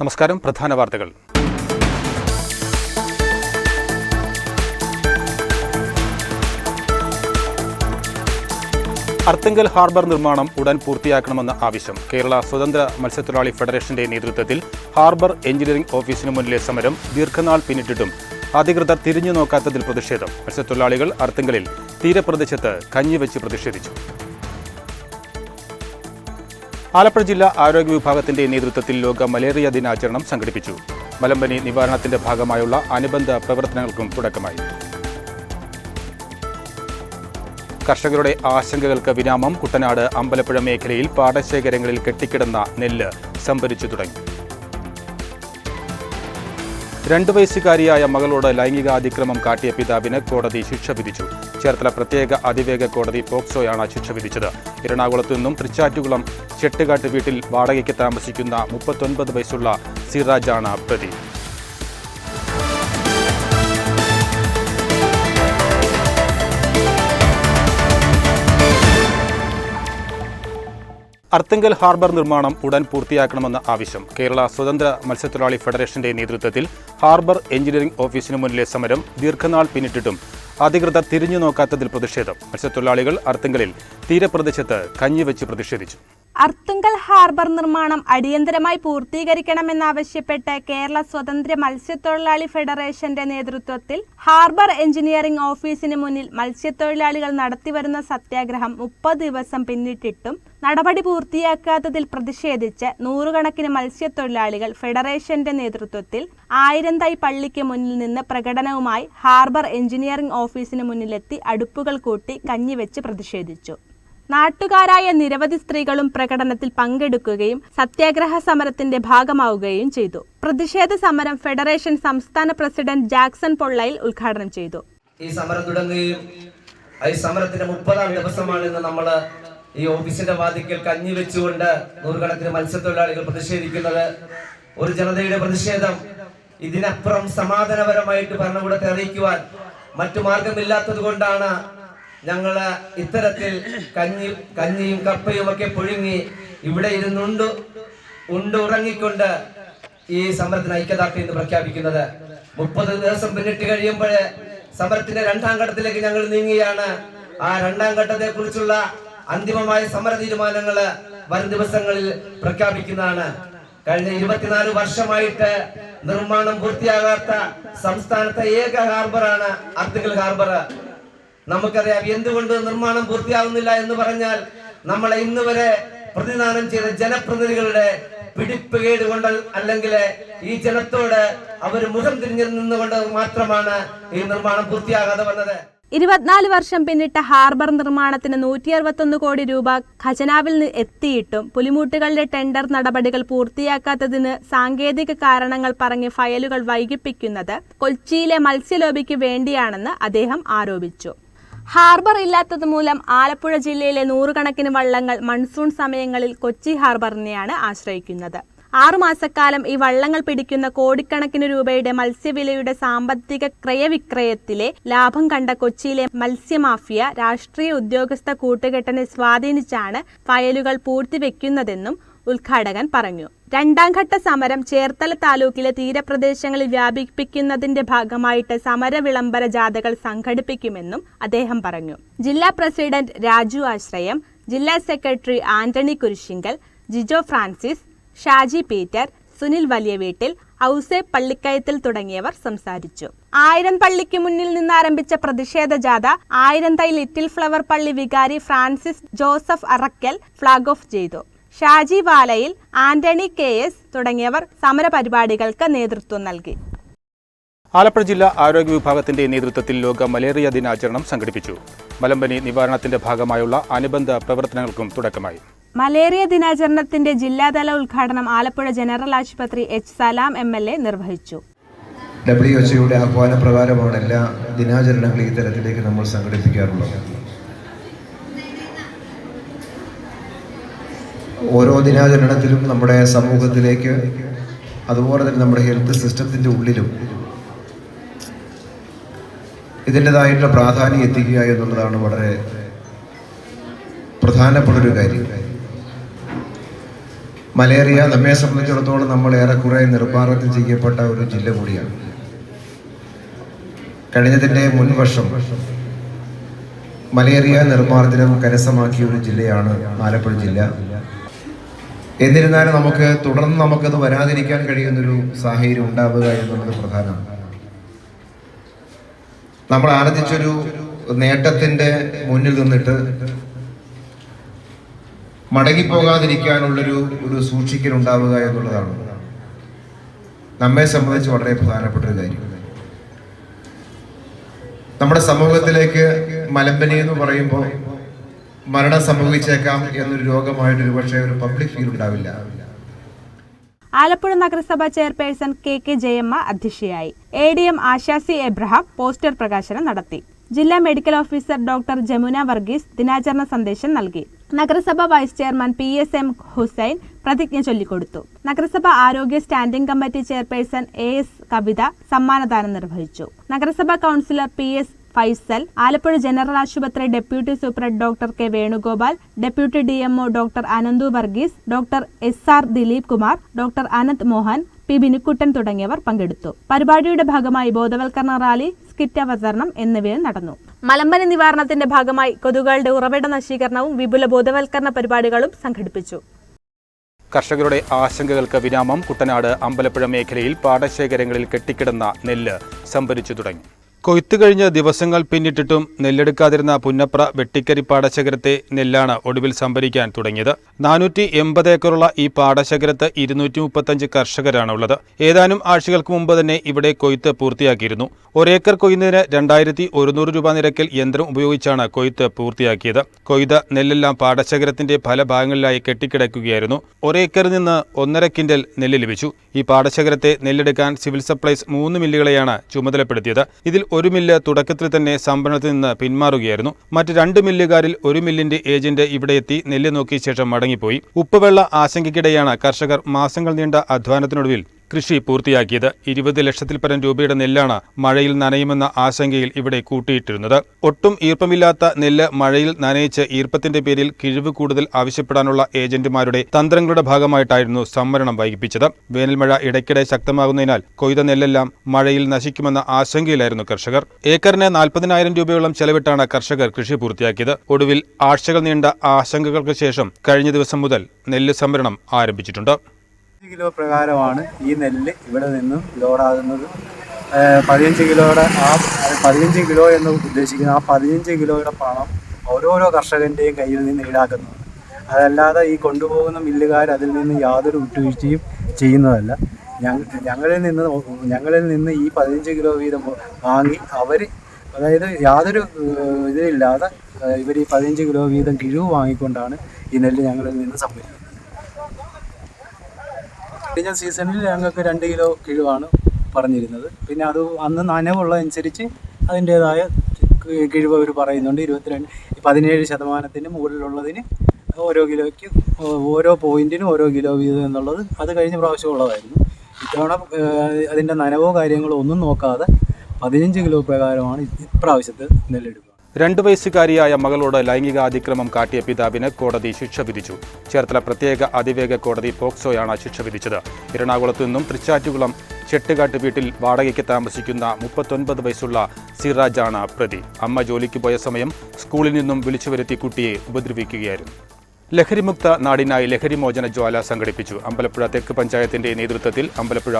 നമസ്കാരം പ്രധാന വാർത്തകൾ. അർത്തിങ്കൽ ഹാർബർ നിർമ്മാണം ഉടൻ പൂർത്തിയാക്കണമെന്ന ആവശ്യം. കേരള സ്വതന്ത്ര മത്സ്യത്തൊഴിലാളി ഫെഡറേഷന്റെ നേതൃത്വത്തിൽ ഹാർബർ എഞ്ചിനീയറിംഗ് ഓഫീസിന് മുന്നിലെ സമരം ദീർഘനാൾ പിന്നിട്ടിട്ടും അധികൃതർ തിരിഞ്ഞു നോക്കാത്തതിൽ പ്രതിഷേധം. മത്സ്യത്തൊഴിലാളികൾ അർത്തിങ്കലിൽ തീരപ്രദേശത്ത് കഞ്ഞിവെച്ച് പ്രതിഷേധിച്ചു. ആലപ്പുഴ ജില്ലാ ആരോഗ്യ വിഭാഗത്തിന്റെ നേതൃത്വത്തിൽ ലോക മലേറിയ ദിനാചരണം സംഘടിപ്പിച്ചു. മലമ്പനി നിവാരണത്തിന്റെ ഭാഗമായുള്ള അനുബന്ധ പ്രവർത്തനങ്ങൾക്കും തുടക്കമായി. കർഷകരുടെ ആശങ്കകൾക്ക് വിരാമം കുട്ടനാട് അമ്പലപ്പുഴ മേഖലയിൽ പാടശേഖരങ്ങളിൽ കെട്ടിക്കിടന്ന നെല്ല് സംഭരിച്ചു തുടങ്ങി. രണ്ടു വയസ്സുകാരിയായ മകളോട് ലൈംഗികാതിക്രമം കാട്ടിയ പിതാവിന് കോടതി ശിക്ഷ വിധിച്ചു. ചേർത്തല പ്രത്യേക അതിവേഗ കോടതി പോക്സോയാണ് ശിക്ഷ വിധിച്ചത്. എറണാകുളത്തു നിന്നും തൃച്ചാറ്റുകുളം ചെട്ടുകാട്ട് വീട്ടിൽ വാടകയ്ക്ക് താമസിക്കുന്ന മുപ്പത്തൊൻപത് വയസ്സുള്ള സിറാജാണ് പ്രതി. അർത്തിങ്കൽ ഹാർബർ നിർമ്മാണം ഉടൻ പൂർത്തിയാക്കണമെന്ന ആവശ്യം കേരള സ്വതന്ത്ര മത്സ്യത്തൊഴിലാളി ഫെഡറേഷന്റെ നേതൃത്വത്തിൽ ഹാർബർ എഞ്ചിനീയറിംഗ് ഓഫീസിനു മുന്നിലെ സമരം ദീർഘനാൾ പിന്നിട്ടിട്ടും അധികൃതർ തിരിഞ്ഞു നോക്കാത്തതിൽ പ്രതിഷേധം. മത്സ്യത്തൊഴിലാളികൾ അർത്തിങ്കലിൽ തീരപ്രദേശത്ത് കഞ്ഞിവെച്ച് പ്രതിഷേധിച്ചു. അർത്തുങ്കൽ ഹാർബർ നിർമ്മാണം അടിയന്തരമായി പൂർത്തീകരിക്കണമെന്നാവശ്യപ്പെട്ട് കേരള സ്വതന്ത്ര മത്സ്യത്തൊഴിലാളി ഫെഡറേഷന്റെ നേതൃത്വത്തിൽ ഹാർബർ എഞ്ചിനീയറിംഗ് ഓഫീസിന് മുന്നിൽ മത്സ്യത്തൊഴിലാളികൾ നടത്തിവരുന്ന സത്യാഗ്രഹം മുപ്പത് ദിവസം പിന്നിട്ടിട്ടും നടപടി പൂർത്തിയാക്കാത്തതിൽ പ്രതിഷേധിച്ച് നൂറുകണക്കിന് മത്സ്യത്തൊഴിലാളികൾ ഫെഡറേഷന്റെ നേതൃത്വത്തിൽ ആയിരന്തൈ പള്ളിക്ക് മുന്നിൽ നിന്ന് പ്രകടനവുമായി ഹാർബർ എഞ്ചിനീയറിംഗ് ഓഫീസിന് മുന്നിലെത്തി അടുപ്പുകൾ കൂട്ടി കഞ്ഞിവെച്ച് പ്രതിഷേധിച്ചു. നാട്ടുകാരായ നിരവധി സ്ത്രീകളും പ്രകടനത്തിൽ പങ്കെടുക്കുകയും സത്യാഗ്രഹ സമരത്തിന്റെ ഭാഗമാവുകയും ചെയ്തു. പ്രതിഷേധ സമരം ഫെഡറേഷൻ സംസ്ഥാന പ്രസിഡന്റ് ജാക്സൺ പൊള്ളയിൽ ഉദ്ഘാടനം ചെയ്തു. ഈ സമരം തുടങ്ങുകയും ഈ സമരത്തിന്റെ മുപ്പതാം ദിവസമാണ് ഇന്ന് നമ്മൾ ഈ ഓഫീസിന്റെ വാതിക്കൽ കഞ്ഞി വെച്ചുകൊണ്ട് നൂറുകണക്കിന് മത്സ്യത്തൊഴിലാളികൾ പ്രതിഷേധിക്കുന്നത്. ഒരു ജനതയുടെ പ്രതിഷേധം. ഇതിനപ്പുറം സമാധാനപരമായിട്ട് ഭരണകൂടത്തെ അറിയിക്കുവാൻ മറ്റു മാർഗമില്ലാത്തത് കൊണ്ടാണ് ഞങ്ങൾ ഇത്തരത്തിൽ കഞ്ഞി കഞ്ഞിയും കപ്പയും ഒക്കെ പുഴുങ്ങി ഇവിടെ ഇരുന്നുണ്ട് ഉണ്ട് ഉറങ്ങിക്കൊണ്ട് ഈ സമരത്തിന് ഐക്യദാർഢ്യം എന്ന് പ്രഖ്യാപിക്കുന്നത്. മുപ്പത് ദിവസം പിന്നിട്ട് കഴിയുമ്പോൾ സമരത്തിന്റെ രണ്ടാം ഘട്ടത്തിലേക്ക് ഞങ്ങൾ നീങ്ങുകയാണ്. ആ രണ്ടാം ഘട്ടത്തെ കുറിച്ചുള്ള അന്തിമമായ സമര തീരുമാനങ്ങൾ വരും ദിവസങ്ങളിൽ പ്രഖ്യാപിക്കുന്നതാണ്. കഴിഞ്ഞ ഇരുപത്തിനാല് വർഷമായിട്ട് നിർമ്മാണം പൂർത്തിയാകാത്ത സംസ്ഥാനത്തെ ഏക ഹാർബറാണ് അർത്തിങ്കൽ ഹാർബർ നമുക്കറിയാം എന്തുകൊണ്ട് നിർമ്മാണം പൂർത്തിയാവുന്നില്ല എന്ന് പറഞ്ഞാൽ നമ്മളെ ഇന്ന് വരെ പ്രതിദാനം ചെയ്ത ജനപ്രതിനിധികളുടെ പിടിപ്പുകേട് കൊണ്ട് അല്ലെങ്കിൽ ഈ ജനത്തോട് അവർ മുഖം തിരിഞ്ഞു നിന്നുകൊണ്ട് മാത്രമാണ് ഈ നിർമ്മാണം പൂർത്തിയാകാതെ വന്നത്. ഇരുപത്തിനാല് വർഷം പിന്നിട്ട ഹാർബർ നിർമ്മാണത്തിന് നൂറ്റി അറുപത്തൊന്ന് കോടി രൂപ ഖജനാവിൽ നിന്ന് എത്തിയിട്ടും പുലിമൂട്ടുകളുടെ ടെൻഡർ നടപടികൾ പൂർത്തിയാക്കാത്തതിന് സാങ്കേതിക കാരണങ്ങൾ പറഞ്ഞ് ഫയലുകൾ വൈകിപ്പിക്കുന്നത് കൊച്ചിയിലെ മത്സ്യലോബിക്ക് വേണ്ടിയാണെന്ന് അദ്ദേഹം ആരോപിച്ചു. ഹാർബർ ഇല്ലാത്തത് മൂലം ആലപ്പുഴ ജില്ലയിലെ നൂറുകണക്കിന് വള്ളങ്ങൾ മൺസൂൺ സമയങ്ങളിൽ കൊച്ചി ഹാർബറിനെയാണ് ആശ്രയിക്കുന്നത്. ആറുമാസക്കാലം ഈ വള്ളങ്ങൾ പിടിക്കുന്ന കോടിക്കണക്കിന് രൂപയുടെ മത്സ്യവിലയുടെ സാമ്പത്തിക ക്രയവിക്രയത്തിലെ ലാഭം കണ്ട കൊച്ചിയിലെ മത്സ്യമാഫിയ രാഷ്ട്രീയ ഉദ്യോഗസ്ഥ കൂട്ടുകെട്ടിനെ സ്വാധീനിച്ചാണ് ഫയലുകൾ പൂഴ്ത്തിവെക്കുന്നതെന്നും ഉദ്ഘാടകൻ പറഞ്ഞു. രണ്ടാം ഘട്ട സമരം ചേർത്തല താലൂക്കിലെ തീരപ്രദേശങ്ങളിൽ വ്യാപിപ്പിക്കുന്നതിന്റെ ഭാഗമായിട്ട് സമര വിളംബര ജാഥകൾ സംഘടിപ്പിക്കുമെന്നും അദ്ദേഹം പറഞ്ഞു. ജില്ലാ പ്രസിഡന്റ് രാജു ആശ്രയം ജില്ലാ secretary Antony Kurisinkal Jijo Francis Shaji Peter Sunil വലിയ വീട്ടിൽ ഔസെ പള്ളിക്കയത്തിൽ തുടങ്ങിയവർ സംസാരിച്ചു. ആയിരം പള്ളിക്ക് മുന്നിൽ നിന്ന് ആരംഭിച്ച പ്രതിഷേധ ജാഥ ആയിരം തൈ ലിറ്റിൽ ഫ്ലവർ പള്ളി വികാരി Francis Joseph Arakkal flag off ചെയ്തു. ഷാജി വാലയിൽ ആന്റണി കെ എസ് തുടങ്ങിയവർ സമരപരിപാടികൾക്ക് നേതൃത്വം നൽകി. ആലപ്പുഴ ജില്ലാ ആരോഗ്യ വിഭാഗത്തിന്റെ നേതൃത്വത്തിൽ ലോക മലേറിയ ദിനാചരണം സംഘടിപ്പിച്ചു. മലമ്പനി നിവാരണത്തിന്റെ ഭാഗമായുള്ള അനുബന്ധ പ്രവർത്തനങ്ങൾക്കും തുടക്കമായി. മലേറിയ ദിനാചരണത്തിന്റെ ജില്ലാതല ഉദ്ഘാടനം ആലപ്പുഴ ജനറൽ ആശുപത്രി H Salam M L A നിർവഹിച്ചു. ഡബ്ല്യു എച്ച്ഒയുടെ ആഹ്വാനപ്രകാരമാണ് ആഹ്വാന പ്രകാരമാണ് എല്ലാ ദിനാചരണങ്ങളും ഈ തരത്തിലേക്ക് നമ്മൾ സംഘടിപ്പിക്കാറുള്ളത്. ഓരോ ദിനാചരണത്തിലും നമ്മുടെ സമൂഹത്തിലേക്ക് അതുപോലെ തന്നെ നമ്മുടെ ഹെൽത്ത് സിസ്റ്റത്തിന്റെ ഉള്ളിലും ഇതിന്റെതായിട്ടുള്ള പ്രാധാന്യം എത്തിക്കുക എന്നുള്ളതാണ് വളരെ പ്രധാനപ്പെട്ട ഒരു കാര്യം. മലേറിയ നമ്മെ സംബന്ധിച്ചിടത്തോളം നമ്മൾ ഏറെക്കുറെ നിർമ്മാർജനം ചെയ്യപ്പെട്ട ഒരു ജില്ല കൂടിയാണ്. കഴിഞ്ഞതിന്റെ മുൻവർഷം മലേറിയ നിർമ്മാർജനം കരസ്ഥമാക്കിയ ഒരു ജില്ലയാണ് ആലപ്പുഴ ജില്ല. എന്നിരുന്നാലും നമുക്ക് തുടർന്ന് നമുക്കത് വരാതിരിക്കാൻ കഴിയുന്നൊരു സാഹചര്യം ഉണ്ടാവുക എന്നുള്ളത് പ്രധാനമാണ്. നമ്മൾ ആർജിച്ചൊരു നേട്ടത്തിന്റെ മുന്നിൽ നിന്നിട്ട് മടങ്ങിപ്പോകാതിരിക്കാനുള്ളൊരു ഒരു സൂക്ഷിക്കൽ ഉണ്ടാവുക എന്നുള്ളതാണ്. നമ്മെ സംബന്ധിച്ച് വളരെ പ്രധാനപ്പെട്ട ഒരു കാര്യം. നമ്മുടെ സമൂഹത്തിലേക്ക് മലമ്പനി എന്ന് പറയുമ്പോൾ മരണം സംഭവിച്ചേക്കാം എന്നൊരു രോഗമായിട്ട് ഒരു പക്ഷേ ഒരു പബ്ലിക് ഫീൽ ഉണ്ടാവില്ല. ആലപ്പുഴ നഗരസഭ ചെയർപേഴ്സൺ കെ കെ ജയമ്മ അധ്യക്ഷയായി. A D M ആശാസി Abraham poster പ്രകാശനം നടത്തി. ജില്ലാ medical officer doctor Jamuna Varghese ദിനാചരണ സന്ദേശം നൽകി. നഗരസഭ vice chairman P S M Hussain പ്രതിജ്ഞ ചൊല്ലിക്കൊടുത്തു. നഗരസഭ ആരോഗ്യ standing committee chairperson A S Kavitha സമ്മാനദാനം നിർവഹിച്ചു. നഗരസഭാ councillor P S Faisal. Alappuzha general ആശുപത്രി deputy superintendent doctor K Venugopal deputy D MO doctor Ananthu Varghese doctor S R Dileep Kumar doctor Anand Mohan P Binukuttan തുടങ്ങിയവർ പങ്കെടുത്തു. പരിപാടിയുടെ ഭാഗമായി ബോധവൽക്കരണ rally skit അവതരണം എന്നിവയും നടന്നു. മലമ്പനി നിവാരണത്തിന്റെ ഭാഗമായി കൊതുകുകളുടെ ഉറവിട നശീകരണവും വിപുല ബോധവൽക്കരണ പരിപാടികളും സംഘടിപ്പിച്ചു. കർഷകരുടെ ആശങ്കകൾക്ക് വിരാമം കുട്ടനാട് അമ്പലപ്പുഴ മേഖലയിൽ പാടശേഖരങ്ങളിൽ കെട്ടിക്കിടന്ന നെല്ല് സംഭരിച്ചു തുടങ്ങി. കൊയ്ത്തു കഴിഞ്ഞ ദിവസങ്ങൾ പിന്നിട്ടിട്ടും നെല്ലെടുക്കാതിരുന്ന പുന്നപ്ര വെട്ടിക്കരി പാടശേഖരത്തെ നെല്ലാണ് ഒടുവിൽ സംഭരിക്കാൻ തുടങ്ങിയത്. നാനൂറ്റി എൺപത് ഏക്കറുള്ള ഈ പാടശേഖരത്ത് ഇരുന്നൂറ്റി മുപ്പത്തഞ്ച് കർഷകരാണ് ഉള്ളത് ഏതാനും ആഴ്ചകൾക്ക് മുമ്പ് തന്നെ ഇവിടെ കൊയ്ത്ത് പൂർത്തിയാക്കിയിരുന്നു. ഒരേക്കർ കൊയ്യുന്നതിന് രണ്ടായിരത്തി ഒരുന്നൂറ് രൂപ നിരക്കിൽ യന്ത്രം ഉപയോഗിച്ചാണ് കൊയ്ത്ത് പൂർത്തിയാക്കിയത്. കൊയ്ത നെല്ലെല്ലാം പാടശേഖരത്തിന്റെ പല ഭാഗങ്ങളിലായി കെട്ടിക്കിടക്കുകയായിരുന്നു. ഒരേക്കറിൽ നിന്ന് ഒന്നര കിൻഡൽ നെല്ല് ലഭിച്ചു. ഈ പാടശേഖരത്തെ നെല്ലെടുക്കാൻ സിവിൽ സപ്ലൈസ് മൂന്ന് മില്ലുകളെയാണ് ചുമതലപ്പെടുത്തിയത്. ഇതിൽ ഒരു മില്ല് തുടക്കത്തിൽ തന്നെ സംഭരണത്തിൽ നിന്ന് പിന്മാറുകയായിരുന്നു. മറ്റ് രണ്ട് മില്ലുകാരിൽ ഒരു മില്ലിന്റെ ഏജന്റ് ഇവിടെ എത്തി നെല്ല് നോക്കിയ ശേഷം മടങ്ങിപ്പോയി. ഉപ്പുവെള്ള ആശങ്കയ്ക്കിടെയാണ് കർഷകർ മാസങ്ങൾ നീണ്ട അധ്വാനത്തിനൊടുവിൽ കൃഷി പൂർത്തിയാക്കിയത് ഇരുപത് ലക്ഷത്തിൽ പരം രൂപയുടെ നെല്ലാണ് മഴയിൽ നനയുമെന്ന ആശങ്കയിൽ ഇവിടെ കൂട്ടിയിട്ടിരുന്നത്. ഒട്ടും ഈർപ്പമില്ലാത്ത നെല്ല് മഴയിൽ നനയിച്ച് ഈർപ്പത്തിന്റെ പേരിൽ കിഴിവ് കൂടുതൽ ആവശ്യപ്പെടാനുള്ള ഏജന്റുമാരുടെ തന്ത്രങ്ങളുടെ ഭാഗമായിട്ടായിരുന്നു സംവരണം വൈകിപ്പിച്ചത്. വേനൽമഴ ഇടയ്ക്കിടെ ശക്തമാകുന്നതിനാൽ കൊയ്ത നെല്ലെല്ലാം മഴയിൽ നശിക്കുമെന്ന ആശങ്കയിലായിരുന്നു കർഷകർ. ഏക്കറിന് നാൽപ്പതിനായിരം രൂപയോളം ചെലവിട്ടാണ് കർഷകർ കൃഷി പൂർത്തിയാക്കിയത്. ഒടുവിൽ ആഴ്ചകൾ നീണ്ട ആശങ്കകൾക്ക് ശേഷം കഴിഞ്ഞ ദിവസം മുതൽ നെല്ല് സംഭരണം ആരംഭിച്ചിട്ടുണ്ട്. പതിനഞ്ച് കിലോ പ്രകാരമാണ് ഈ നെല്ല് ഇവിടെ നിന്നും ലോഡാകുന്നത്. പതിനഞ്ച് കിലോയുടെ ആ പതിനഞ്ച് കിലോ എന്ന് ഉദ്ദേശിക്കുന്ന ആ പതിനഞ്ച് കിലോയുടെ പണം ഓരോരോ കർഷകന്റെയും കയ്യിൽ നിന്ന് ഈടാക്കുന്നത്. അതല്ലാതെ ഈ കൊണ്ടുപോകുന്ന മില്ലുകാർ അതിൽ നിന്ന് യാതൊരു വിട്ടുവീഴ്ചയും ചെയ്യുന്നതല്ല. ഞങ്ങ- ഞങ്ങളിൽ നിന്ന് ഞങ്ങളിൽ നിന്ന് ഈ പതിനഞ്ച് കിലോ വീതം വാങ്ങി അവർ അതായത് യാതൊരു ഇതിലില്ലാതെ ഇവർ ഈ പതിനഞ്ച് കിലോ വീതം കിഴിവ് വാങ്ങിക്കൊണ്ടാണ് ഈ നെല്ല് ഞങ്ങളിൽ നിന്ന് സംഭരിക്കുന്നത്. കഴിഞ്ഞ സീസണിൽ ഞങ്ങൾക്ക് രണ്ട് കിലോ കിഴിവാണ് പറഞ്ഞിരുന്നത്. പിന്നെ അത് അന്ന് നനവുള്ളതനുസരിച്ച് അതിന്റേതായ കിഴിവ് അവർ പറയുന്നുണ്ട്. ഇരുപത്തിരണ്ട് പതിനേഴ് ശതമാനത്തിന് മുകളിലുള്ളതിന് ഓരോ കിലോയ്ക്ക് ഓരോ പോയിന്റിനും ഓരോ കിലോ വീതം എന്നുള്ളത് അത് കഴിഞ്ഞ പ്രാവശ്യം ഉള്ളതായിരുന്നു. ഇത്തവണ അതിന്റെ നനവോ കാര്യങ്ങളോ ഒന്നും നോക്കാതെ പതിനഞ്ച് കിലോ പ്രകാരമാണ് ഇപ്രാവശ്യത്തെ നെല്ലെടുപ്പ്. രണ്ടു വയസ്സുകാരിയായ മകളോട് ലൈംഗിക അതിക്രമം കാട്ടിയ പിതാവിന് കോടതി ശിക്ഷ വിധിച്ചു. ചേർത്തല പ്രത്യേക അതിവേഗ കോടതി പോക്സോയാണ് ശിക്ഷ വിധിച്ചത്. എറണാകുളത്തു നിന്നും തൃച്ചാറ്റുകുളം ചെട്ടുകാട്ട് വീട്ടിൽ വാടകയ്ക്ക് താമസിക്കുന്ന മുപ്പത്തൊൻപത് വയസ്സുള്ള സിറാജാണ് പ്രതി. അമ്മ ജോലിക്ക് പോയ സമയം സ്കൂളിൽ നിന്നും വിളിച്ചു വരുത്തി കുട്ടിയെ ഉപദ്രവിക്കുകയായിരുന്നു. ലഹരിമുക്ത നാടിനായി ലഹരിമോചന ജ്വാല സംഘടിപ്പിച്ചു. അമ്പലപ്പുഴ തെക്ക് പഞ്ചായത്തിന്റെ നേതൃത്വത്തിൽ Ambalappuzha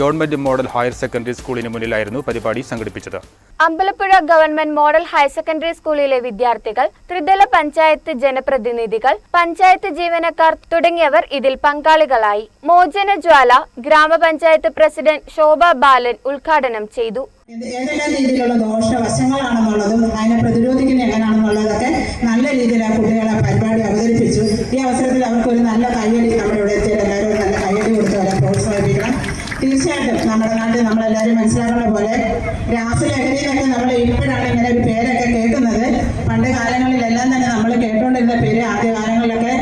government model higher secondary സ്കൂളിന് മുന്നിലായിരുന്നു പരിപാടി സംഘടിപ്പിച്ചത്. Ambalappuzha government model higher secondary സ്കൂളിലെ വിദ്യാർത്ഥികൾ ത്രിതല പഞ്ചായത്ത് ജനപ്രതിനിധികൾ പഞ്ചായത്ത് ജീവനക്കാർ തുടങ്ങിയവർ ഇതിൽ പങ്കാളികളായി. മോചന ജ്വാല ഗ്രാമപഞ്ചായത്ത് പ്രസിഡന്റ് ശോഭ ബാലൻ ഉദ്ഘാടനം ചെയ്തു. ഏതെല്ലാം രീതിയിലുള്ള ദോഷവശങ്ങളാണെന്നുള്ളതും അതിനെ പ്രതിരോധിക്കുന്ന എങ്ങനെയാണെന്നുള്ളതൊക്കെ നല്ല രീതിയിൽ ആ കുട്ടികളെ പരിപാടി അവതരിപ്പിച്ചു. ഈ അവസരത്തിൽ അവർക്ക് ഒരു നല്ല കയ്യടി നമ്മുടെ ഇവിടെ എത്തിയ എല്ലാവരും നല്ല കയ്യടി കൊടുത്ത് അവരെ പ്രോത്സാഹിപ്പിക്കണം. തീർച്ചയായിട്ടും നമ്മുടെ നാട്ടിൽ നമ്മളെല്ലാവരും മനസ്സിലാക്കുന്ന പോലെ രാസലഹരിയിലൊക്കെ നമ്മൾ ഇപ്പോഴാണ് ഇങ്ങനെ ഒരു പേരൊക്കെ കേൾക്കുന്നത്. പണ്ട് കാലങ്ങളിലെല്ലാം തന്നെ നമ്മൾ കേട്ടുകൊണ്ടിരുന്ന പേര് ആദ്യ കാലങ്ങളിലൊക്കെ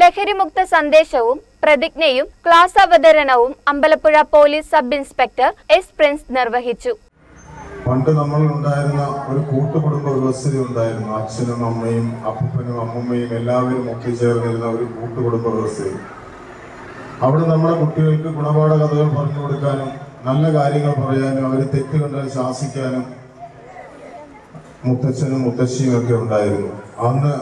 ലഹരിമുക്ത സന്ദേശവും പ്രതിജ്ഞയും ക്ലാസ് അവതരണവും Ambalappuzha police sub inspector S Prince നിർവഹിച്ചു. പണ്ട് നമ്മൾ ഉണ്ടായിരുന്ന ഒരു കൂട്ടുകുടുംബ വ്യവസ്ഥിതി ഉണ്ടായിരുന്നു. അച്ഛനും അമ്മയും അപ്പനും അമ്മമ്മയും എല്ലാവരും ഒത്തുചേർന്നിരുന്ന ഒരു കൂട്ടുകുടുംബ വ്യവസ്ഥിതി. അവിടെ നമ്മുടെ കുട്ടികൾക്ക് ഗുണപാഠ കഥകൾ പറഞ്ഞു കൊടുക്കാനും നല്ല കാര്യങ്ങൾ പറയാനും അവരെ തെറ്റ് കണ്ടാൽ ശാസിക്കാനും മുത്തച്ഛനും മുത്തശ്ശിയും ഒക്കെ ഉണ്ടായിരുന്നു. അന്ന്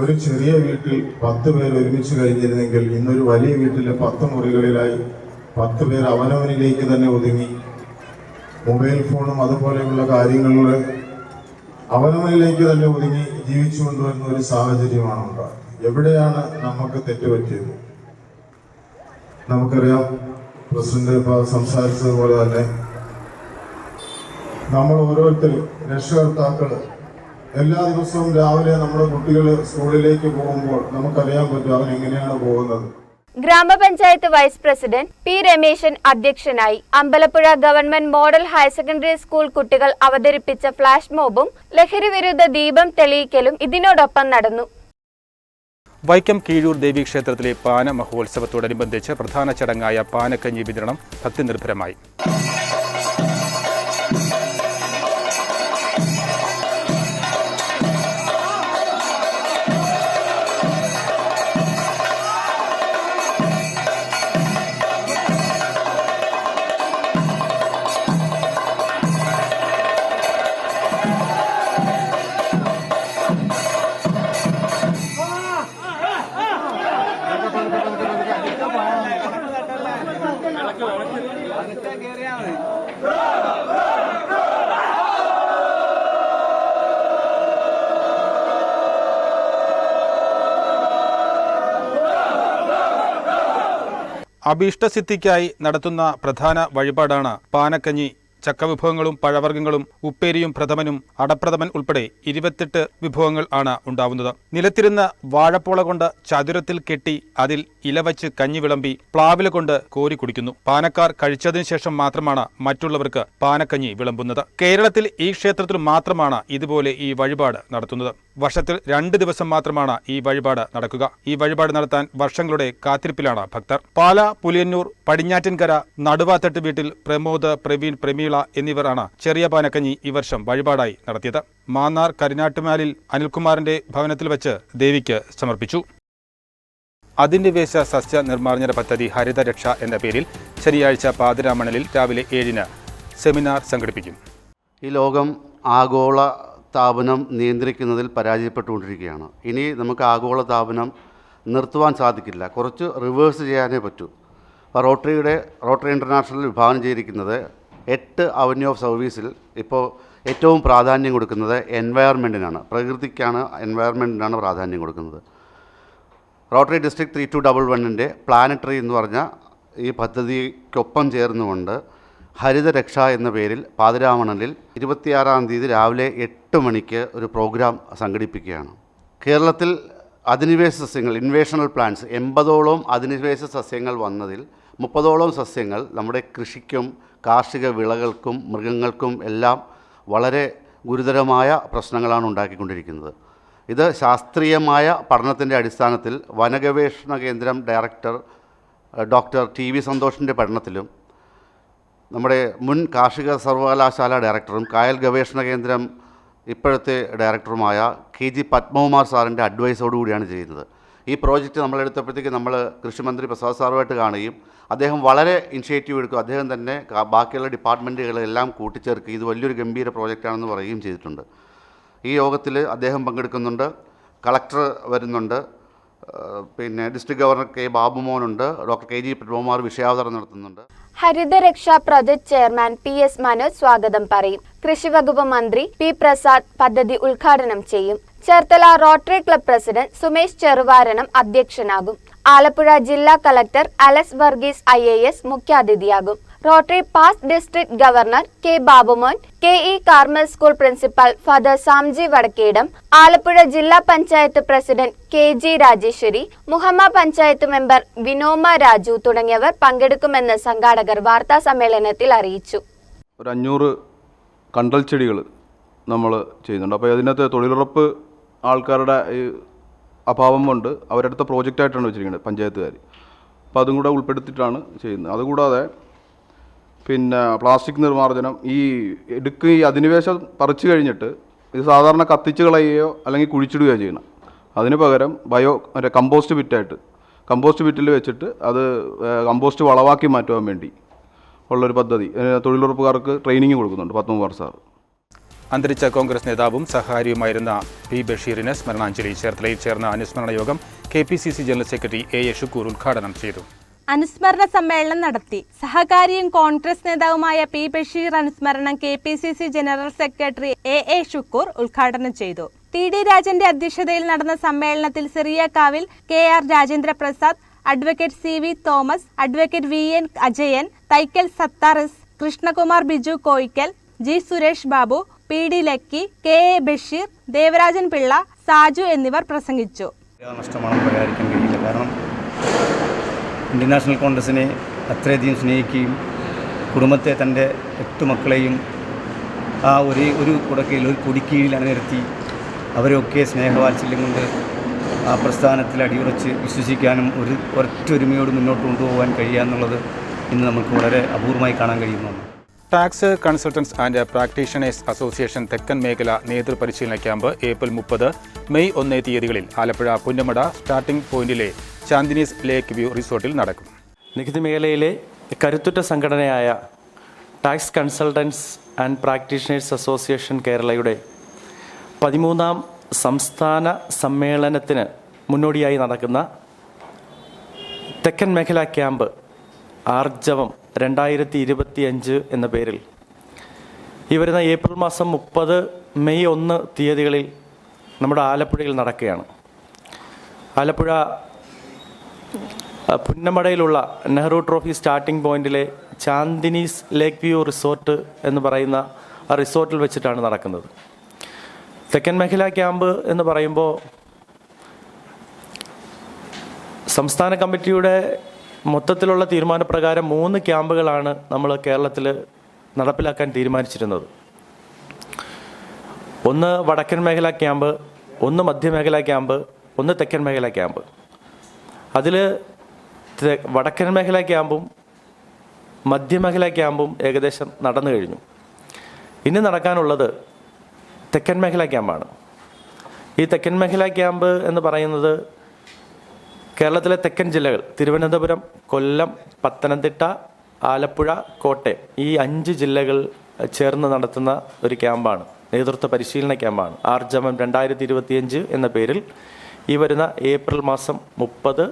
ഒരു ചെറിയ വീട്ടിൽ പത്ത് പേർ ഒരുമിച്ച് കഴിഞ്ഞിരുന്നെങ്കിൽ ഇന്നൊരു വലിയ വീട്ടിലെ പത്ത് മുറികളിലായി പത്ത് പേർ അവനവനിലേക്ക് തന്നെ ഒതുങ്ങി. മൊബൈൽ ഫോണും അതുപോലെയുള്ള കാര്യങ്ങളിൽ അവനവനിലേക്ക് തന്നെ ഒതുങ്ങി ജീവിച്ചു കൊണ്ടുവരുന്ന ഒരു സാഹചര്യമാണ് ഉണ്ടാകുന്നത് എവിടെയാണ് നമുക്ക് തെറ്റുപറ്റിയത്? നമുക്കറിയാം പ്രസിഡന്റ് ഇപ്പോൾ സംസാരിച്ചതുപോലെ തന്നെ നമ്മൾ ഓരോരുത്തരും രക്ഷകർത്താക്കൾ എല്ലാ ദിവസവും രാവിലെ നമ്മുടെ കുട്ടികൾ സ്കൂളിലേക്ക് പോകുമ്പോൾ നമുക്കറിയാൻ പറ്റും അവൻ എങ്ങനെയാണ് പോകുന്നത്. ഗ്രാമപഞ്ചായത്ത് വൈസ് പ്രസിഡന്റ് പി രമേശൻ അധ്യക്ഷനായി Ambalappuzha government model higher secondary school കുട്ടികൾ അവതരിപ്പിച്ച ഫ്ലാഷ് മോബും ലഹരി വിരുദ്ധ ദീപം തെളിയിക്കലും ഇതിനോടൊപ്പം നടന്നു. വൈക്കം കീഴൂർ ദേവീക്ഷേത്രത്തിലെ പാന മഹോത്സവത്തോടനുബന്ധിച്ച് പ്രധാന ചടങ്ങായ പാനക്കഞ്ഞി വിതരണം ഭക്തിനിർഭരമായി. അഭീഷ്ടസിദ്ധിക്കായി നടത്തുന്ന പ്രധാന വഴിപാടാണ് പാനക്കഞ്ഞി. ചക്കവിഭവങ്ങളും പഴവർഗങ്ങളും ഉപ്പേരിയും പ്രഥമനും അടപ്രഥമൻ ഉൾപ്പെടെ ഇരുപത്തെട്ട് വിഭവങ്ങൾ ആണ് ഉണ്ടാവുന്നത്. നിലത്തിരുന്ന വാഴപ്പോള കൊണ്ട് ചതുരത്തിൽ കെട്ടി അതിൽ ഇലവച്ച് കഞ്ഞി വിളമ്പി പ്ലാവില കൊണ്ട് കോരി കുടിക്കുന്നു. പാനക്കാർ കഴിച്ചതിനു ശേഷം മാത്രമാണ് മറ്റുള്ളവർക്ക് പാനക്കഞ്ഞി വിളമ്പുന്നത്. കേരളത്തിൽ ഈ ക്ഷേത്രത്തിൽ മാത്രമാണ് ഇതുപോലെ ഈ വഴിപാട് നടത്തുന്നത്. വർഷത്തിൽ രണ്ട് ദിവസം മാത്രമാണ് ഈ വഴിപാട് നടക്കുക. ഈ വഴിപാട് നടത്താൻ വർഷങ്ങളുടെ കാത്തിരിപ്പിലാണ് ഭക്തർ. പാല പുലിയന്നൂർ പടിഞ്ഞാറ്റിൻകര നടുവാത്തട്ട് വീട്ടിൽ പ്രമോദ് പ്രവീൺ പ്രമീള എന്നിവരാണ് ചെറിയ പാനക്കഞ്ഞി ഈ വർഷം വഴിപാടായി നടത്തിയത്. മാന്നാർ കരിനാട്ടുമാലിൽ അനിൽകുമാറിന്റെ ഭവനത്തിൽ വെച്ച് ദേവിക്ക് സമർപ്പിച്ചു. അധിനിവേശ സസ്യ നിർമ്മാർജന പദ്ധതി ഹരിതരക്ഷ എന്ന പേരിൽ ശനിയാഴ്ച പാതിരാമണലിൽ രാവിലെ ഏഴിന് സെമിനാർ സംഘടിപ്പിക്കും. ഈ ലോകം ആഗോള താപനം നിയന്ത്രിക്കുന്നതിൽ പരാജയപ്പെട്ടുകൊണ്ടിരിക്കുകയാണ്. ഇനി നമുക്ക് ആഗോള താപനം നിർത്തുവാൻ സാധിക്കില്ല. കുറച്ച് റിവേഴ്സ് ചെയ്യാനേ പറ്റൂ. റോട്ടറിയുടെ റോട്ടറി ഇന്റർനാഷണൽ വിഭാവനം ചെയ്തിരിക്കുന്നത് എട്ട് അവന്യൂ ഓഫ് സർവീസിൽ ഇപ്പോൾ ഏറ്റവും പ്രാധാന്യം കൊടുക്കുന്നത് എൻവയറമെന്റിനാണ് പ്രകൃതിക്കാണ് എൻവയറമെന്റിനാണ് പ്രാധാന്യം കൊടുക്കുന്നത്. Rotary district three two double വണ്ണിന്റെ പ്ലാനറ്ററി എന്ന് പറഞ്ഞ ഈ പദ്ധതിക്കൊപ്പം ചേർന്നുകൊണ്ട് ഹരിതരക്ഷ എന്ന പേരിൽ പാതിരാമണലിൽ ഇരുപത്തിയാറാം തീയതി രാവിലെ എട്ട് മണിക്ക് ഒരു പ്രോഗ്രാം സംഘടിപ്പിക്കുകയാണ്. കേരളത്തിൽ അധിനിവേശ സസ്യങ്ങൾ ഇൻവേഷണൽ പ്ലാന്റ്സ് എൺപതോളം അധിനിവേശ സസ്യങ്ങൾ വന്നതിൽ മുപ്പതോളം സസ്യങ്ങൾ നമ്മുടെ കൃഷിക്കും കാർഷിക വിളകൾക്കും മൃഗങ്ങൾക്കും എല്ലാം വളരെ ഗുരുതരമായ പ്രശ്നങ്ങളാണ് ഉണ്ടാക്കിക്കൊണ്ടിരിക്കുന്നത്. ഇത് ശാസ്ത്രീയമായ പഠനത്തിന്റെ അടിസ്ഥാനത്തിൽ വനഗവേഷണ കേന്ദ്രം ഡയറക്ടർ ഡോക്ടർ ടി വി സന്തോഷിന്റെ പഠനത്തിലും നമ്മുടെ മുൻ കാർഷിക സർവകലാശാല ഡയറക്ടറും കായൽ ഗവേഷണ കേന്ദ്രം ഇപ്പോഴത്തെ ഡയറക്ടറുമായ കെ ജി പത്മകുമാർ സാറിന്റെ അഡ്വൈസോടുകൂടിയാണ് ചെയ്യുന്നത്. ഈ പ്രോജക്റ്റ് നമ്മളെടുത്തപ്പോഴത്തേക്ക് നമ്മൾ കൃഷിമന്ത്രി പ്രസാദ് സാറുമായിട്ട് കാണുകയും അദ്ദേഹം വളരെ ഇനിഷ്യേറ്റീവ് എടുക്കും. അദ്ദേഹം തന്നെ ബാക്കിയുള്ള ഡിപ്പാർട്ട്മെന്റുകളെല്ലാം കൂട്ടിച്ചേർക്കുക ഇത് വലിയൊരു ഗംഭീര പ്രോജക്റ്റാണെന്ന് പറയുകയും ചെയ്തിട്ടുണ്ട്. ഈ യോഗത്തിൽ അദ്ദേഹം പങ്കെടുക്കുന്നുണ്ട്. കളക്ടർ വരുന്നുണ്ട്. പിന്നെ ഡിസ്ട്രിക്ട് ഗവർണർ കെ ബാബുമോനുണ്ട്. ഡോക്ടർ കെ ജി പത്മകുമാർ വിഷയാവതരണം നടത്തുന്നുണ്ട്. ഹരിതരക്ഷാ project chairman P S Manoj സ്വാഗതം പറയും. കൃഷിവകുപ്പ് മന്ത്രി പി പ്രസാദ് പദ്ധതി ഉദ്ഘാടനം ചെയ്യും. Cherthala Rotary club president Sumesh Cheruvaranam അധ്യക്ഷനാകും. Alappuzha ജില്ലാ collector Alex Varghese I A S മുഖ്യാതിഥിയാകും. Rotary past district governor K Babumon K E Carmel school principal father Samji Vadakkedam Alappuzha ജില്ലാ panchayat president K G Rajeshwari Muhamma panchayat member വിനോമ Raju തുടങ്ങിയവർ പങ്കെടുക്കുമെന്ന് സംഘാടകർ വാർത്താ സമ്മേളനത്തിൽ അറിയിച്ചു. ഒരു അഞ്ഞൂറ് കണ്ടൽ ചെടികൾ നമ്മൾ ചെയ്യുന്നുണ്ട്. അപ്പോൾ അതിനകത്ത് തൊഴിലുറപ്പ് ആൾക്കാരുടെ അഭാവം കൊണ്ട് പ്രോജക്റ്റ് പ്രോജക്റ്റായിട്ടാണ് വെച്ചിരിക്കുന്നത് പഞ്ചായത്തുകാർ അപ്പോൾ അതും കൂടെ ഉൾപ്പെടുത്തിയിട്ടാണ് ചെയ്യുന്നത്. അതുകൂടാതെ പിന്നെ പ്ലാസ്റ്റിക് നിർമ്മാർജനം ഈ എടുക്ക് ഈ അധിനിവേശം പറിച്ചു കഴിഞ്ഞിട്ട് ഇത് സാധാരണ കത്തിച്ച് കളയുകയോ അല്ലെങ്കിൽ കുഴിച്ചിടുകയോ ചെയ്യണം. അതിന് പകരം ബയോ മറ്റേ കമ്പോസ്റ്റ് ബിറ്റായിട്ട് കമ്പോസ്റ്റ് ബിറ്റിൽ വെച്ചിട്ട് അത് കമ്പോസ്റ്റ് വളവാക്കി മാറ്റുവാൻ വേണ്ടി ഉള്ളൊരു പദ്ധതി. തൊഴിലുറപ്പുകാർക്ക് ട്രെയിനിങ് കൊടുക്കുന്നുണ്ട് പത്മകുമാർ സാർ അന്തരിച്ച കോൺഗ്രസ് നേതാവും സഹാരിയുമായിരുന്ന പി ബഷീറിന് സ്മരണാഞ്ജലി. ചേർത്തലയിൽ ചേർന്ന അനുസ്മരണ യോഗം K P C C general secretary A Shukkur ഉദ്ഘാടനം ചെയ്തു. അനുസ്മരണ സമ്മേളനം നടത്തി. സഹകാരിയും കോൺഗ്രസ് നേതാവുമായ പി ബഷീർ അനുസ്മരണം K P C C general secretary A A Shukkur ഉദ്ഘാടനം ചെയ്തു. ടി ഡി രാജന്റെ അധ്യക്ഷതയിൽ നടന്ന സമ്മേളനത്തിൽ സിറിയക്കാവിൽ K R Rajendra Prasad advocate C V Thomas advocate V N Ajayan Thaikkal സത്താറിസ് Krishnakumar Biju Koyickal G Suresh Babu P D Lucky K A Basheer Devarajan Pillai Saju എന്നിവർ പ്രസംഗിച്ചു. കാരണം Indian national കോൺഗ്രസിനെ അത്രയധികം സ്നേഹിക്കുകയും കുടുംബത്തെ തന്റെ എട്ട് മക്കളെയും ആ ഒരേ ഒരു കുടക്കീഴിൽ ഒരു കൊടിക്കീഴിൽ അണിനിരത്തി അവരെയൊക്കെ സ്നേഹവാത്സല്യം കൊണ്ട് ആ പ്രസ്ഥാനത്തിൽ അടിയുറച്ച് വിശ്വസിക്കാനും ഒരു ഒരൊറ്റൊരുമയോട് മുന്നോട്ട് കൊണ്ടുപോകാൻ കഴിയുക എന്നുള്ളത് ഇന്ന് നമുക്ക് വളരെ അപൂർവമായി കാണാൻ കഴിയുന്ന tax consultants and practitioners association തെക്കൻ മേഖല നേതൃപരിശീലന ക്യാമ്പ് ഏപ്രിൽ മുപ്പത് മെയ് ഒന്ന് തീയതികളിൽ ആലപ്പുഴ പുന്നമട സ്റ്റാർട്ടിംഗ് പോയിന്റിലെ ചാന്ദിനീസ് ലേക്ക് വ്യൂ റിസോർട്ടിൽ നടക്കും. നികുതി മേഖലയിലെ കരുത്തുറ്റ സംഘടനയായ tax consultants and practitioners association കേരളയുടെ പതിമൂന്നാം സംസ്ഥാന സമ്മേളനത്തിന് മുന്നോടിയായി നടക്കുന്ന തെക്കൻ മേഖല ക്യാമ്പ് ആർജവം രണ്ടായിരത്തി ഇരുപത്തി അഞ്ച് എന്ന പേരിൽ. ഈ വരുന്ന ഏപ്രിൽ മാസം മുപ്പത് മെയ് ഒന്ന് തീയതികളിൽ നമ്മുടെ ആലപ്പുഴയിൽ നടക്കുകയാണ്. ആലപ്പുഴ പുന്നമടയിലുള്ള നെഹ്റു ട്രോഫി സ്റ്റാർട്ടിംഗ് പോയിന്റിലെ ചാന്ദിനീസ് ലേക്ക് വ്യൂ റിസോർട്ട് എന്ന് പറയുന്ന ആ റിസോർട്ടിൽ വെച്ചിട്ടാണ് നടക്കുന്നത്. തെക്കൻ മേഖല ക്യാമ്പ് എന്ന് പറയുമ്പോൾ സംസ്ഥാന കമ്മിറ്റിയുടെ മൊത്തത്തിലുള്ള തീരുമാനപ്രകാരം മൂന്ന് ക്യാമ്പുകളാണ് നമ്മൾ കേരളത്തിൽ നടപ്പിലാക്കാൻ തീരുമാനിച്ചിരുന്നത്. ഒന്ന് വടക്കൻ മേഖല ക്യാമ്പ് ഒന്ന് മധ്യമേഖല ക്യാമ്പ് ഒന്ന് തെക്കൻ മേഖല ക്യാമ്പ്. അതിൽ വടക്കൻ മേഖല ക്യാമ്പും മധ്യമേഖല ക്യാമ്പും ഏകദേശം നടന്നു കഴിഞ്ഞു. ഇനി നടക്കാനുള്ളത് തെക്കൻ മേഖല ക്യാമ്പാണ്. ഈ തെക്കൻ മേഖല ക്യാമ്പ് എന്ന് പറയുന്നത് കേരളത്തിലെ തെക്കൻ ജില്ലകൾ തിരുവനന്തപുരം കൊല്ലം പത്തനംതിട്ട ആലപ്പുഴ കോട്ടയം ഈ അഞ്ച് ജില്ലകൾ ചേർന്ന് നടത്തുന്ന ഒരു ക്യാമ്പാണ് നേതൃത്വ പരിശീലന ക്യാമ്പാണ്. ആർജവം രണ്ടായിരത്തി ഇരുപത്തിയഞ്ച് എന്ന പേരിൽ ഈ വരുന്ന ഏപ്രിൽ മാസം മുപ്പത്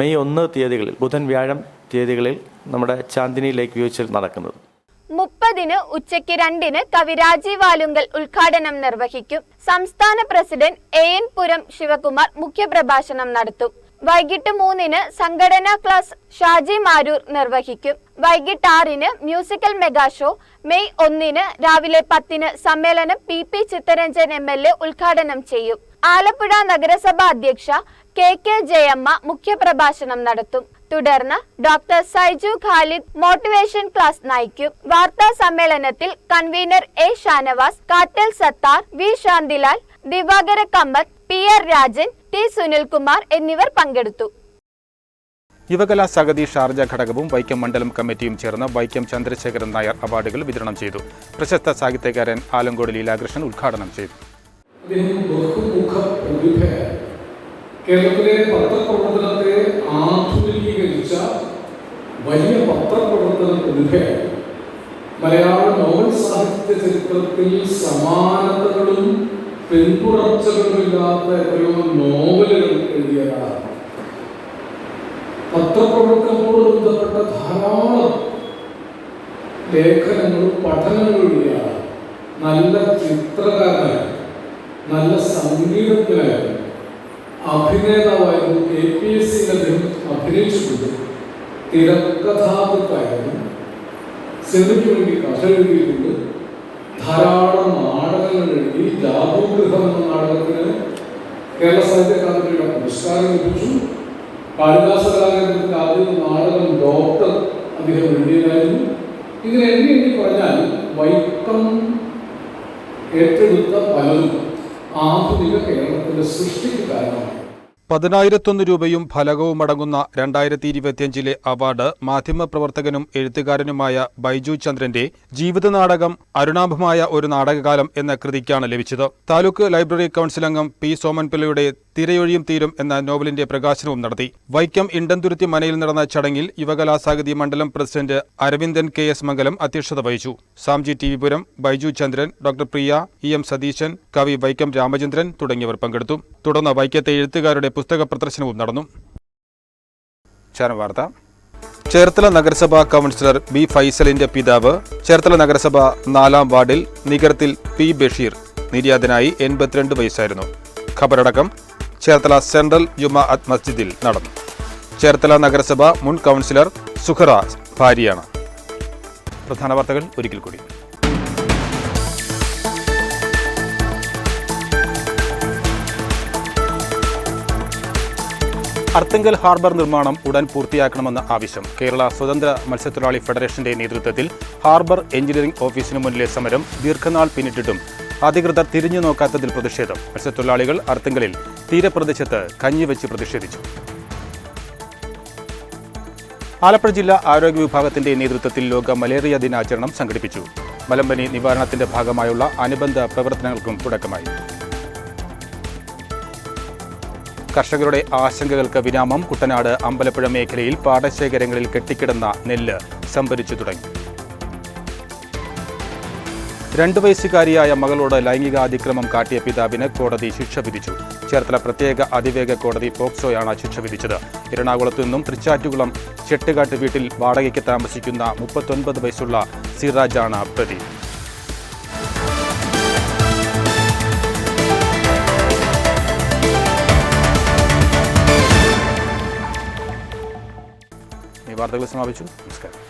മെയ് ഒന്ന് തീയതികളിൽ ബുധൻ വ്യാഴം തീയതികളിൽ നമ്മുടെ ചാന്ദിനി ലേക്ക് വ്യൂച്ചിൽ നടക്കുന്നത്. മുപ്പതിന് ഉച്ചയ്ക്ക് രണ്ടിന് കവി രാജീവ് ആലുങ്കൽ ഉദ്ഘാടനം നിർവഹിക്കും. സംസ്ഥാന president A N Puram Sivakumar മുഖ്യപ്രഭാഷണം നടത്തും. വൈകിട്ട് മൂന്നിന് സംഘടനാ ക്ലാസ് ഷാജി മാരൂർ നിർവഹിക്കും. വൈകിട്ട് ആറിന് മ്യൂസിക്കൽ മെഗാ ഷോ. മെയ് ഒന്നിന് രാവിലെ പത്തിന് സമ്മേളനം P P Chitharanjan M L A ഉദ്ഘാടനം ചെയ്യും. ആലപ്പുഴ നഗരസഭ അധ്യക്ഷ കെ കെ ജയമ്മ മുഖ്യപ്രഭാഷണം നടത്തും. തുടർന്ന് doctor Saiju Khalid motivation class നയിക്കും. വാർത്താ സമ്മേളനത്തിൽ convener A Shanavas Kattal Sathar V Shanthilal Divakara Kambath P R Rajan T Sunilkumar എന്നിവർ പങ്കെടുത്തു. യുവകലാ സഗതി ഷാർജ ഘടകവും വൈക്കം മണ്ഡലം കമ്മിറ്റിയും ചേർന്ന് വൈക്കം ചന്ദ്രശേഖരൻ നായർ അവാർഡുകൾ വിതരണം ചെയ്തു. പ്രശസ്ത സാഹിത്യകാരൻ ആലങ്കോട് ലീലാകൃഷ്ണൻ ഉദ്ഘാടനം ചെയ്തു. കേരളത്തിലെ പത്രപ്രവർത്തനത്തെ ആധുനികീകരിച്ച വലിയ പത്രപ്രവർത്തന പ്രതിഭയാണ് മലയാള നോവൽ സാഹിത്യ ചരിത്രത്തിൽ സമാനതകളും പിന്തുടർച്ചകളുമില്ലാത്ത എത്രയോ നോവലുകൾ എഴുതിയ ഒരാളാണ് പത്രപ്രവർത്തനത്തോട് ബന്ധപ്പെട്ട ധാരാളം ലേഖനങ്ങളും പഠനങ്ങളും നല്ല ചിത്രകാരനായിരുന്നു. നല്ല സംഗീതജ്ഞനായിരുന്നു. അഭിനേതാവായിരുന്നു എ പി എസ് സിയിൽ അദ്ദേഹം അഭിനയിച്ചിട്ടുണ്ട്. തിരക്കഥാകൃത്തായിരുന്നു. സിനിമയ്ക്ക് വേണ്ടി കഥ എഴുതിയിട്ടുണ്ട്. ധാരാളം എഴുതി ജാതൂഗൃഹം എന്ന നാടകത്തിന് കേരള സാഹിത്യ അക്കാദമിയുടെ പുരസ്കാരം ലഭിച്ചു. കാളിദാസ കലാകേന്ദ്രത്തിന്റെ ആദ്യ നാടകം ഡോക്ടർ അദ്ദേഹം എഴുതിയതായിരുന്നു. ഇങ്ങനെ എണ്ണി എണ്ണി പറഞ്ഞാൽ വൈക്കം ഏറ്റെടുത്ത പലതും ആധുനിക കേരളത്തിന്റെ സൃഷ്ടിക്ക് കാരണമായി. പതിനായിരത്തൊന്ന് രൂപയും ഫലകവും അടങ്ങുന്ന രണ്ടായിരത്തി ഇരുപത്തിയഞ്ചിലെ അവാർഡ് മാധ്യമപ്രവർത്തകനും എഴുത്തുകാരനുമായ ബൈജു ചന്ദ്രന്റെ ജീവിത നാടകം അരുണാഭമായ ഒരു നാടകകാലം എന്ന കൃതിക്കാണ് ലഭിച്ചത്. താലൂക്ക് ലൈബ്രറി കൗൺസിൽ അംഗം പി സോമൻപിള്ളയുടെ തിരയൊഴിയും തീരും എന്ന നോവലിന്റെ പ്രകാശനവും നടത്തി. വൈക്കം ഇണ്ടന്തുരുത്തി മനയിൽ നടന്ന ചടങ്ങിൽ യുവകലാസാഹിതി മണ്ഡലം president Aravindan K S Mangalam അധ്യക്ഷത വഹിച്ചു. Samji T വിപുരം Baiju Chandran doctor Priya E M Satheesan കവി വൈക്കം രാമചന്ദ്രൻ തുടങ്ങിയവർ പങ്കെടുത്തു. തുടർന്ന് വൈക്കത്തെ എഴുത്തുകാരുടെ പുസ്തക പ്രദർശനവും നടന്നു. വാർത്ത. ചേർത്തല നഗരസഭാ കൗൺസിലർ ബി ഫൈസലിന്റെ പിതാവ് ചേർത്തല നഗരസഭ നാലാം വാർഡിൽ നിഗരത്തിൽ പി ബഷീർ നിര്യാതനായി എൺപത്തിരണ്ട് വയസ്സായിരുന്നു. ഖബറടക്കം ചേർത്തല സെൻട്രൽ ജുമാ അത് മസ്ജിദിൽ നടന്നു. ചേർത്തല നഗരസഭ മുൻ കൗൺസിലർ സുഹറ ഭാര്യയാണ്. പ്രധാന വാർത്തകൾ ഒരിക്കൽ കൂടി. അർത്തങ്കൽ ഹാർബർ നിർമ്മാണം ഉടൻ പൂർത്തിയാക്കണമെന്ന ആവശ്യം. കേരള സ്വതന്ത്ര മത്സ്യത്തൊഴിലാളി ഫെഡറേഷന്റെ നേതൃത്വത്തിൽ ഹാർബർ എഞ്ചിനീയറിംഗ് ഓഫീസിന് മുന്നിലെ സമരം ദീർഘനാൾ പിന്നിട്ടിട്ടും അധികൃതർ തിരിഞ്ഞു നോക്കാത്തതിൽ പ്രതിഷേധം. മത്സ്യത്തൊഴിലാളികൾ അർത്തങ്കലിൽ തീരപ്രദേശത്ത് കഞ്ഞിവെച്ച് പ്രതിഷേധിച്ചു. ആലപ്പുഴ ജില്ലാ ആരോഗ്യ വിഭാഗത്തിന്റെ നേതൃത്വത്തിൽ ലോക മലേറിയ ദിനാചരണം സംഘടിപ്പിച്ചു. മലമ്പനി നിവാരണത്തിന്റെ ഭാഗമായുള്ള അനുബന്ധ പ്രവർത്തനങ്ങൾക്കും തുടക്കമായി. കർഷകരുടെ ആശങ്കകൾക്ക് വിരാമം കുട്ടനാട് അമ്പലപ്പുഴ മേഖലയിൽ പാടശേഖരങ്ങളിൽ കെട്ടിക്കിടന്ന നെല്ല് സംഭരിച്ചു തുടങ്ങി. രണ്ടു വയസ്സുകാരിയായ മകളോട് ലൈംഗികാതിക്രമം കാട്ടിയ പിതാവിന് കോടതി ശിക്ഷ വിധിച്ചു. ചേർത്തല പ്രത്യേക അതിവേഗ കോടതി പോക്സോയാണ് ശിക്ഷ വിധിച്ചത്. എറണാകുളത്തു നിന്നും തൃച്ചാറ്റുകുളം ചെട്ടുകാട്ട് വീട്ടിൽ വാടകയ്ക്ക് താമസിക്കുന്ന മുപ്പത്തൊൻപത് വയസ്സുള്ള സിറാജാണ് പ്രതി. വാർത്തകൾ സമാപിച്ചു നമസ്കാരം